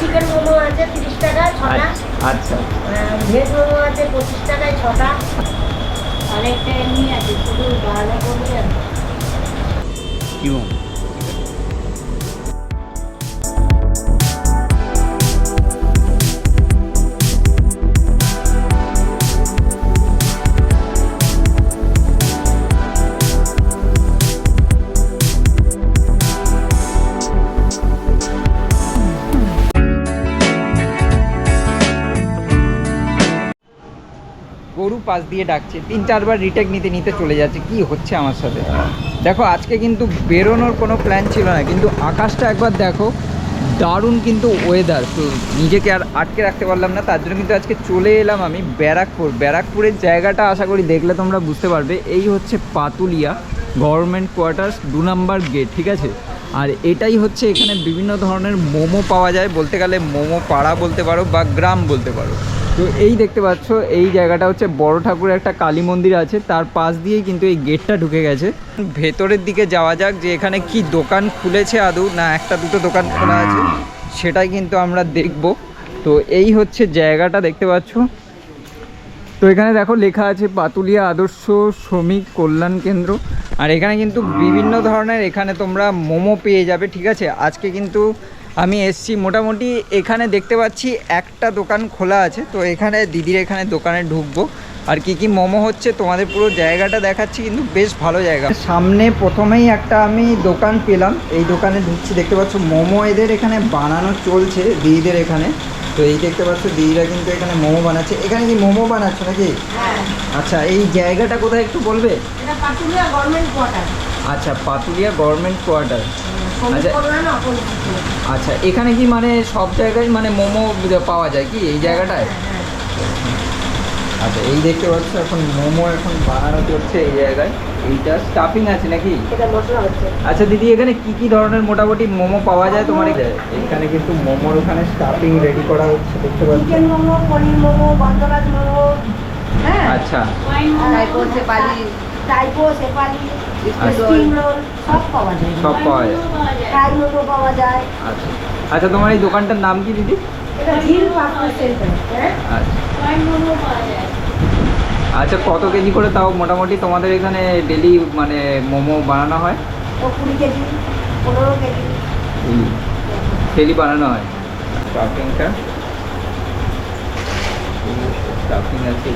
Chicken momo আছে তিরিশ টাকা ছটা। আচ্ছা ভেজ মোমো আছে পঁচিশ টাকায় ছটা। অনেকটা এমনি আছে শুধু বাড়ানো আর কি মোমো? পাশ দিয়ে ডাকছে। তিন চারবার রিটেক নিতে নিতে চলে যাচ্ছে। কি হচ্ছে আমার সাথে? দেখো, আজকে কিন্তু বেরোনোর কোনো প্ল্যান ছিল না। কিন্তু আকাশটা একবার দেখো, দারুণ কিন্তু ওয়েদার তো নিজেকে আর আটকে রাখতে পারলাম না। তার জন্য কিন্তু আজকে চলে এলাম আমি ব্যারাকপুর। ব্যারাকপুরের জায়গাটা আশা করি দেখলে তোমরা বুঝতে পারবে। এই হচ্ছে পাতুলিয়া গভর্নমেন্ট কোয়ার্টার্স দু নাম্বার গেট ঠিক আছে? আর এটাই হচ্ছে এখানে বিভিন্ন ধরনের মোমো পাওয়া যায়। বলতে গেলে মোমো পাড়া বলতে পারো বা গ্রাম বলতে পারো। তো এই দেখতে পাচ্ছ, এই জায়গাটা হচ্ছে বড় ঠাকুরের একটা কালী মন্দির আছে। তার পাশ দিয়েই কিন্তু এই গেটটা ঢুকে গেছে। ভেতরের দিকে যাওয়া যাক যে এখানে কি দোকান খুলেছে আদৌ, না একটা দুটো দোকান খোলা আছে, সেটাই কিন্তু আমরা দেখব। তো এই হচ্ছে জায়গাটা, দেখতে পাচ্ছ? তো এখানে দেখো লেখা আছে, পাতুলিয়া আদর্শ শ্রমিক কল্যাণ কেন্দ্র। আর এখানে কিন্তু বিভিন্ন ধরনের, এখানে তোমরা মোমো পেয়ে যাবে, ঠিক আছে? আজকে কিন্তু আমি এসছি। মোটামুটি এখানে দেখতে পাচ্ছি একটা দোকান খোলা আছে। তো এখানে দিদির এখানে দোকানে ঢুকবো। আর কি কি মোমো হচ্ছে তোমাদের পুরো জায়গাটা দেখাচ্ছি কিন্তু বেশ ভালো জায়গা। সামনে প্রথমেই একটা আমি দোকান পেলাম। এই দোকানে ঢুকছি দেখতে পাচ্ছ মোমো এদের এখানে বানানো চলছে দিদিদের এখানে। তো এই দেখতে পাচ্ছ দিদিরা কিন্তু এখানে মোমো বানাচ্ছে। এখানে কি মোমো বানাচ্ছ নাকি? হ্যাঁ। আচ্ছা এই জায়গাটা কোথায় একটু বলবে? এটা পাতুলিয়া গভর্নমেন্ট কোয়ার্টার। আচ্ছা পাতুলিয়া গভর্নমেন্ট কোয়ার্টার। আচ্ছা। আচ্ছা এখানে কি মানে সব জায়গায় মানে মোমো পাওয়া যায় কি? এই জায়গাটায়? হ্যাঁ আচ্ছা এই দেখতে পাচ্ছ এখন মোমো এখন বানানো চলছে এই জায়গায়। এইটা স্টাফিং আছে নাকি? আচ্ছা দিদি এখানে কি কি ধরনের মোটামুটি মোমো পাওয়া যায় তোমার? এখানে? এখানে কিন্তু মোমোর ওখানে স্টাফিং রেডি করা হচ্ছে দেখতে পাচ্ছ? চিকেন মোমো পনির মোমো গন্ধরাজ মোমো হ্যাঁ। আচ্ছা। টাইপো সেপালি টাইপো সেপালি। স্টিম রোল সব পাওয়া যায়। সব পাওয়া যায়। ফ্রাই মোমো পাওয়া যায়। আচ্ছা। আচ্ছা তোমার এই দোকানটার নাম কি দিদি? হ্যাঁ? আচ্ছা। আচ্ছা কত কেজি করে তাও মোটামুটি তোমাদের এখানে ডেলি মানে মোমো বানানো হয়? কুড়ি কেজি পনেরো কেজি। ডেলি বানানো হয়। স্টাফিংটা? স্টাফিং আছে।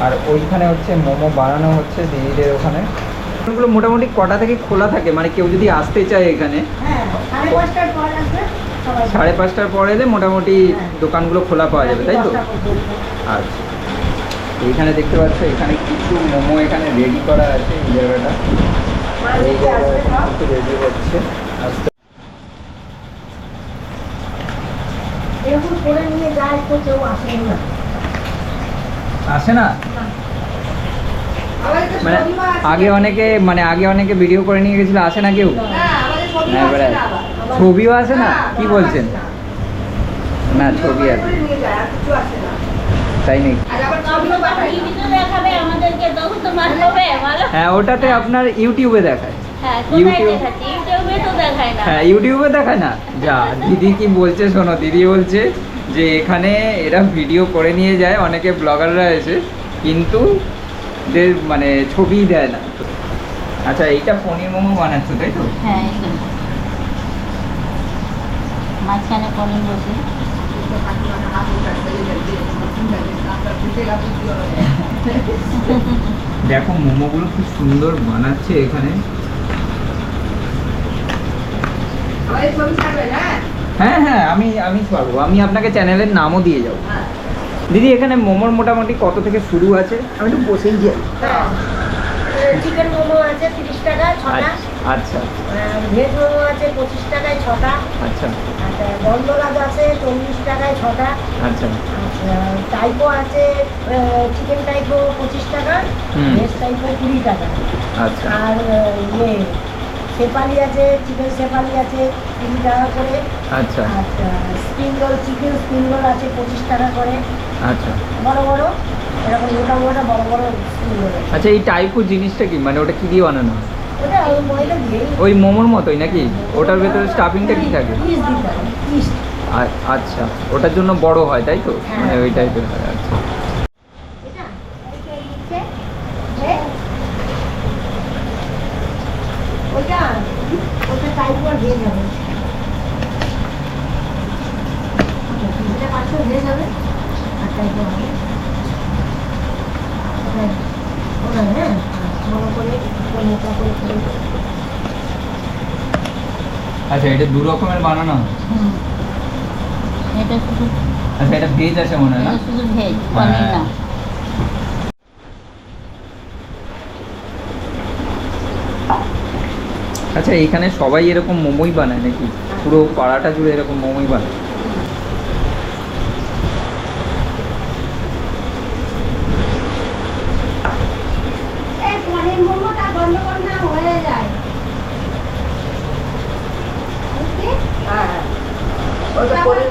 আর ওইখানে হচ্ছে মোমো বানানো হচ্ছে দিদিদের ওখানে। ওগুলো মোটামুটি কটা থেকে খোলা থাকে? মানে কেউ যদি আসতে চায় এখানে হ্যাঁ সাড়ে পাঁচটার পর এলে মোটামুটি হ্যাঁ। দোকানগুলো খোলা পাওয়া যাবে তাই তো? আচ্ছা। এইখানে দেখতে পাচ্ছ এখানে কিছু মোমো এখানে রেডি করা আছে এই জায়গাটা। এই জায়গাটা রেডি হচ্ছে। আস্তে এরকম করে নিয়ে যায় তো কেউ আসে না। আসে মানে আগে অনেকে মানে আগে অনেকে ভিডিও করে নিয়ে গেছিল আসে না কেউ? হ্যাঁ, এবারে ছবিও আসে না? কি বলছেন? না। ছবি আছে তাই নাকি? হ্যাঁ ওটাতে আপনার ইউটিউবে দেখায়। হ্যাঁ ইউটিউবে দেখায় না? যা দিদি কি বলছে শোনো দিদি বলছে যে এখানে এরা ভিডিও করে নিয়ে যায় অনেকে ব্লগাররা এসে কিন্তু যে মানে ছবি দেয় না। আচ্ছা এইটা পনির মোমো বানাচ্ছ তাই তো? হ্যাঁ মাঝখানে পনির বসে। দেখো মোমোগুলো খুব সুন্দর বানাচ্ছে এখানে? হ্যাঁ হ্যাঁ আমি আমি পারব আমি আপনাকে চ্যানেলের নামও দিয়ে যাব। হ্যাঁ। দিদি এখানে মোমোর মোটামুটি কত থেকে শুরু আছে? আমি একটু বসেই যাই। চিকেন মোমো আছে তিরিশ টাকা ছটা। আচ্ছা আর ভেজ মোমো আছে পঁচিশ টাকায় ছটা। আচ্ছা। আচ্ছা গন্ধরাজ আছে চল্লিশ টাকায় ছটা। আচ্ছা। আচ্ছা টাইপো আছে চিকেন টাইপো পঁচিশ টাকা। ভেজ টাইপো কুড়ি টাকা। আচ্ছা। আর ইয়ে সেপালি আছে চিকেন সেপালি আছে তিন টাকা করে। আচ্ছা। আচ্ছা spring roll chicken spring roll আছে পঁচিশ টাকা করে। আচ্ছা। বড় বড় এরকম মোটা মোটা বড় বড় আচ্ছা এই টাইপু জিনিসটা কি? মানে ওটা কি দিয়ে বানানো? হয় ওই মোমোর মতোই নাকি? ওটার ভেতরে স্টাফিংটা কি থাকে? আচ্ছা। ওটার জন্য বড় হয় তাই তো? হ্যাঁ। মানে ওই টাইপের হয় আচ্ছা এটা এইটা নিচে যে ওইটা ওটা টাইপ করে দিয়ে যাবে এটা পাঁচশো দিয়ে যাবে আর টাইপ হবে ওটা- ওটা হ্যাঁ মনে করে মোটা করে করে আচ্ছা এটা দু রকমের বানানো হয়? এটা শুধু আচ্ছা এটা ভেজ আছে মনে হয় না? শুধু ভেজ পনির না। আচ্ছা এখানে সবাই এরকম মোমোই বানায় নাকি? পুরো পাড়াটা জুড়ে এরকম মোমোই বানায় এই পনির মোমোটা গন্ধ গন্ধ হয়ে যায় বুঝলি? হ্যাঁ ওটা পনির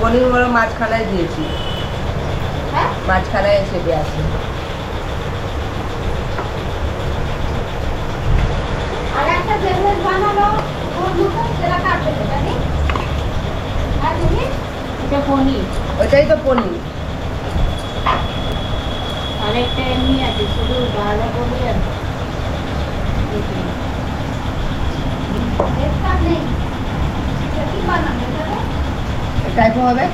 পনির মোড়ো মাঝখানায় দিয়েছি। হ্যাঁ? মাঝখানায় এসে আছে মতো সেটা কাটবে তো, জানি? দিদি? এটা পনির। ওইটাই তো পনির। আর এমনি আছে শুধু বাঁধা কপি আর একটা নেই। এটা কি বানাবে এটাতে? টাইপও হবে?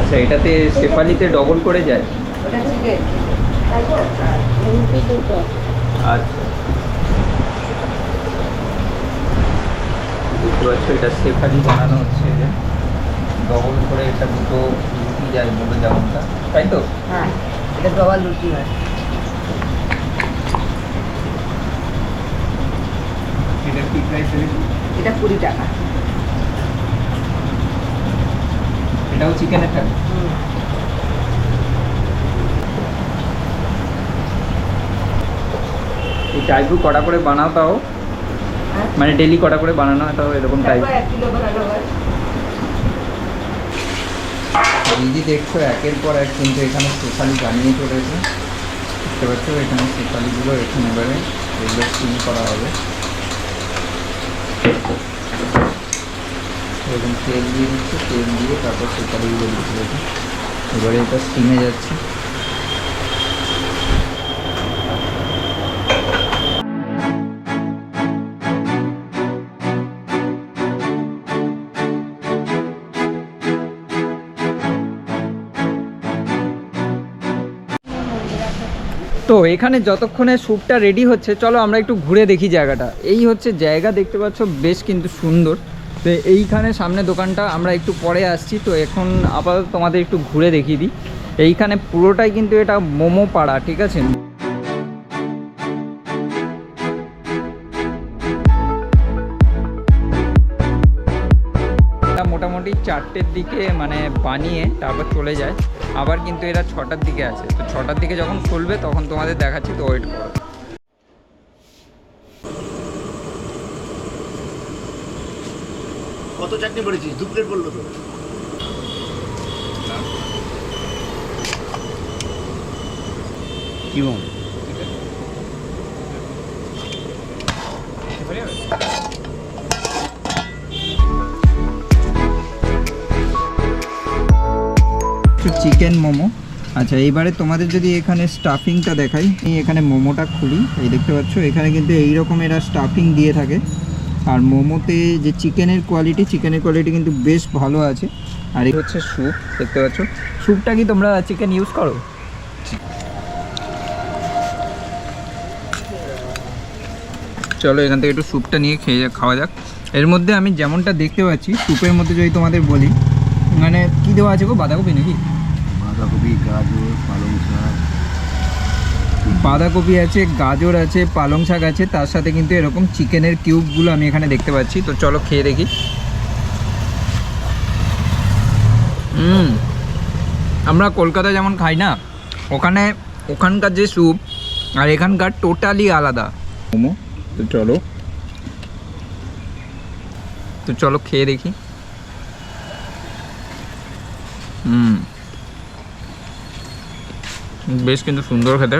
আচ্ছা এটাতে শেফালিতে ডবল করে যায়? আচ্ছা। বুঝতে পারছ এটা শেফালি বানানো হচ্ছে যে ডবল করে এটা দুটো রুটি যায় বলে যেমনটা তাই তো? হ্যাঁ এটা ডবল রুটি হয়। এটা কুড়ি টাকা। এটাও চিকেনের থাকে হুম। এই টাইপু কটা করে বানাও তাও। হ্যাঁ? মানে ডেলি কটা করে বানানো হয় তাও এরকম টাইপ দিদি দেখছ একের পর এক কিন্তু এখানে শেফালি বানিয়ে চলেছে। দেখতে পাচ্ছ এখানে শেফালিগুলো এখানে এবারে এগুলো স্টিম করা হবে। এরকম তেল দিয়ে দিচ্ছে তেল দিয়ে তারপর শেফালিগুলো দিচ্ছে দেখো এবারে এটা স্টিমে যাচ্ছে। তো এখানে যতক্ষণে স্যুপটা রেডি হচ্ছে, চলো আমরা একটু ঘুরে দেখি জায়গাটা। এই হচ্ছে জায়গা, দেখতে পাচ্ছ বেশ কিন্তু সুন্দর। তো এইখানে সামনে দোকানটা, আমরা একটু পরে আসছি, তো এখন আপাতত তোমাদের একটু ঘুরে দেখিয়ে দিই। এইখানে পুরোটাই কিন্তু এটা মোমো পাড়া, ঠিক আছে? মোটামুটি চারটের দিকে মানে বানিয়ে তারপর চলে যায়। আবার কিন্তু এরা ছটার দিকে আছে। তো ছটার দিকে যখন খুলবে তখন তোমাদের দেখাচ্ছি তো ওয়েট করো। কত চাটনি পড়েছিস দু প্লেট বলল তো। কি বল? চিকেন মোমো। আচ্ছা এইবারে তোমাদের যদি এখানে স্টাফিংটা দেখাই, এই এখানে মোমোটা খুলি, এই দেখতে পাচ্ছ, এখানে কিন্তু এই রকম এরা স্টাফিং দিয়ে থাকে। আর মোমোতে যে চিকেনের কোয়ালিটি চিকেনের কোয়ালিটি কিন্তু বেশ ভালো আছে। আর এই হচ্ছে স্যুপ দেখতে পাচ্ছ। স্যুপটা কি তোমরা চিকেন ইউজ করো? চলো, এখান থেকে একটু স্যুপটা নিয়ে খেয়ে খাওয়া যাক। এর মধ্যে আমি যেমনটা দেখতে পাচ্ছি স্যুপের মধ্যে যদি তোমাদের বলি মানে কী দেওয়া আছে গো, বাঁধাকপি নাকি? বাঁধাকপি গাজর পালং শাক। বাঁধাকপি আছে গাজর আছে পালং শাক আছে তার সাথে কিন্তু এরকম চিকেনের কিউবগুলো আমি এখানে দেখতে পাচ্ছি। তো চলো খেয়ে দেখি। হুম আমরা কলকাতায় যেমন খাই না ওখানে ওখানকার যে স্যুপ আর এখানকার টোটালি আলাদা। মোমো তো চলো। তো চলো খেয়ে দেখি। হুম। বেশ কিন্তু সুন্দর খেতে।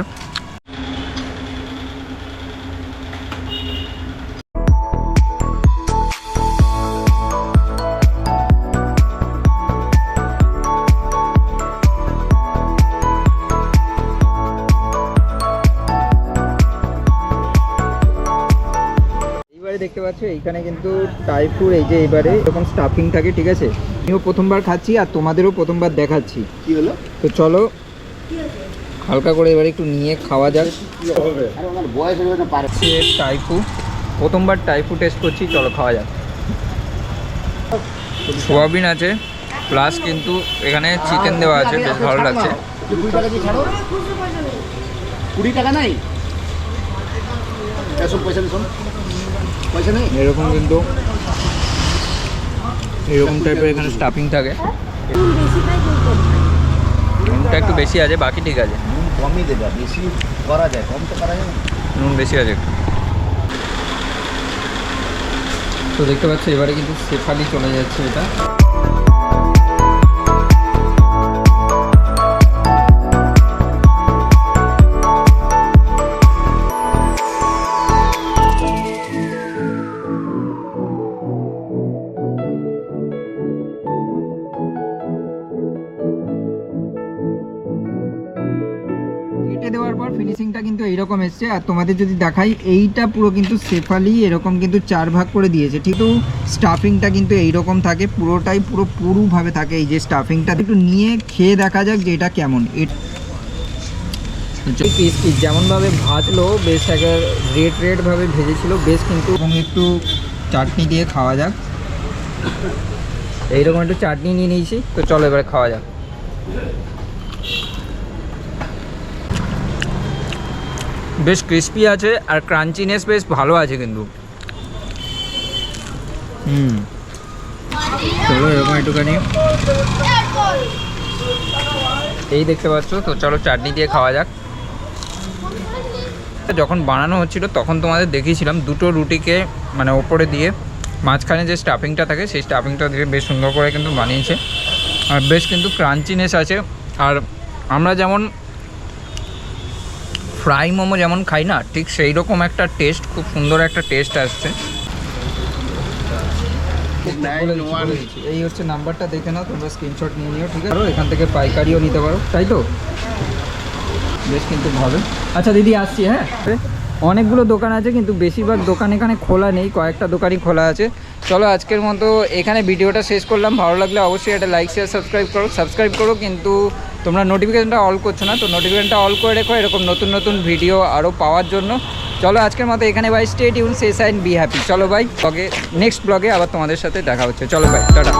দেখতে পাচ্ছ এইখানে কিন্তু টাইফুর এই যে এবারে এরকম স্টাফিং থাকে ঠিক আছে? আমিও প্রথমবার খাচ্ছি আর তোমাদেরও প্রথমবার দেখাচ্ছি। কি হলো? তো চলো হালকা করে এবারে একটু নিয়ে খাওয়া যাক। আরে ওনার বয়স না পারে হচ্ছে টাইফু। প্রথমবার টাইফু টেস্ট করছি চলো খাওয়া যাক। সোয়াবিন আছে প্লাস কিন্তু এখানে চিকেন দেওয়া আছে বেশ ভালো লাগছে। কুড়ি টাকা নেই এরকম কিন্তু এরকম টাইপের এখানে স্টাফিং থাকে। নুনটা একটু বেশি আছে বাকি ঠিক আছে। নুন কমই দেবে বেশি করা যায় কম তো করা যায় নুন বেশি আছে একটু। তো দেখতে পাচ্ছি এবারে কিন্তু সেফালি চলে যাচ্ছে এটা। কিন্তু এসছে আর তোমাদের যদি দেখাই এইটা পুরো কিন্তু সেফালি এরকম কিন্তু চার ভাগ করে দিয়েছে। কিন্তু স্টাফিংটা কিন্তু এইরকম থাকে পুরোটাই পুরো পুরুভাবে থাকে এই যে স্টাফিংটা একটু নিয়ে খেয়ে দেখা যাক যে এটা কেমন। ক্রিসপি যেমনভাবে ভাজলো বেশ একটা রেড রেডভাবে ভেজেছিল বেশ কিন্তু একটু চাটনি দিয়ে খাওয়া যাক। এইরকম একটু চাটনি নিয়ে নিয়েছি তো চলো এবারে খাওয়া যাক। বেশ ক্রিস্পি আছে আর ক্রাঞ্চিনেস বেশ ভালো আছে কিন্তু। এরকম একটুখানি। এই দেখতে পাচ্ছ? তো চলো চাটনি দিয়ে খাওয়া যাক। যখন বানানো হচ্ছিল তখন তোমাদের দেখিয়েছিলাম দুটো রুটিকে মানে ওপরে দিয়ে মাঝখানে যে স্টাফিংটা থাকে সেই স্টাফিংটা দিয়ে বেশ সুন্দর করে কিন্তু বানিয়েছে। আর বেশ কিন্তু ক্রাঞ্চিনেস আছে। আর আমরা যেমন ফ্রাই মোমো যেমন খাই না ঠিক সেই রকম একটা টেস্ট খুব সুন্দর একটা টেস্ট আসছে। এই হচ্ছে নাম্বারটা দেখে নাও তোমরা স্ক্রিনশট নিয়ে নিও ঠিক আছে? এখান থেকে পাইকারিও নিতে পারো তাই তো? বেশ কিন্তু ভালো। আচ্ছা দিদি আসছি হ্যাঁ? অনেকগুলো দোকান আছে কিন্তু বেশিরভাগ দোকান এখানে খোলা নেই কয়েকটা দোকানই খোলা আছে। চলো আজকের মতো এখানে ভিডিওটা শেষ করলাম। ভালো লাগলে অবশ্যই একটা লাইক শেয়ার সাবস্ক্রাইব করো সাবস্ক্রাইব করো কিন্তু তোমরা নোটিফিকেশনটা অল করছ না, তো নোটিফিকেশনটা অল করে রেখো, এরকম নতুন নতুন ভিডিও আরও পাওয়ার জন্য। চলো আজকের মতো এখানে বাই স্টেট ইউন সে সাইন বি হ্যাপি চলো ভাই ব্লগে নেক্সট ব্লগে আবার তোমাদের সাথে দেখা হচ্ছে। চলো ভাই, টাটা।